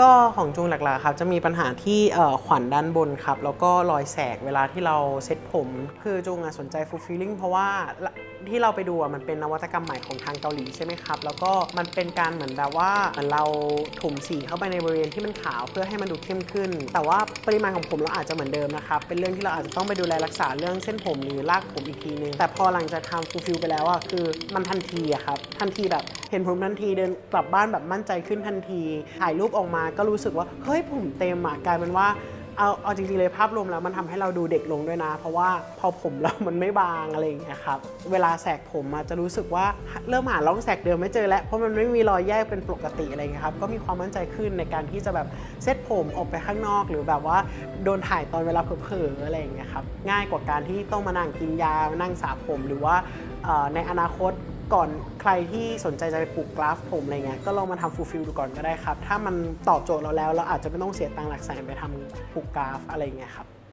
ก็ของจูงหลักๆครับจะมีปัญหาที่ขวัญด้านบนครับ แล้วก็รอยแสกเวลาที่เราเซ็ตผม คือจูงอะสนใจ fulfilling เพราะว่าที่เราไปดูอะมันเป็นนวัตกรรมใหม่ของทางเกาหลีใช่ไหมครับ แล้วก็มันเป็นการเหมือนแบบว่าเหมือนเราถมสีเข้าไปในบริเวณที่มันขาวเพื่อให้มันดูเข้มขึ้น แต่ว่าปริมาณของผมเราอาจจะเหมือนเดิมนะครับ เป็นเรื่องที่เราอาจจะต้องไปดูแลรักษาเรื่องเส้นผมหรือรากผมอีกทีนึงแต่พอหลังจากทำ fulfill ไปแล้วอะคือมันทันทีอะครับทันทีแบบ เห็นผมทันทีเดินกลับบ้านแบบมั่นใจขึ้นทันที ถ่ายรูปออกมาก็รู้สึกว่า เฮ้ยผมเต็มอะกลายเป็นว่าเอาเอาจริงๆเลยภาพรวมแล้วมันทำให้เราดูเด็กลงด้วยนะ เพราะว่าพอผมเรามันไม่บางอะไรอย่างเงี้ยครับเวลาแสกผมอะจะรู้สึกว่าเริ่มหาร่องแสกเดิมไม่เจอแล้วเพราะมันไม่มีรอยแยกเป็นปกติอะไรเงี้ยครับก็มีความมั่นใจขึ้นในการที่จะแบบเซตผมออกไปข้างนอก หรือแบบว่าโดนถ่ายตอนเวลาเผลอๆอะไรอย่างเงี้ยครับง่ายกว่าการที่ต้องมานั่งกินยานั่งสระผมหรือว่าในอนาคต ก่อนใครที่สนใจจะไปปลูกกราฟผมอะไรเงี้ยก็ลองมาทำฟูลฟิลดูก่อนก็ได้ครับ ถ้ามันตอบโจทย์เราแล้วเราอาจจะไม่ต้องเสียตังค์หลักแสนไปทำปลูกกราฟอะไรเงี้ยครับ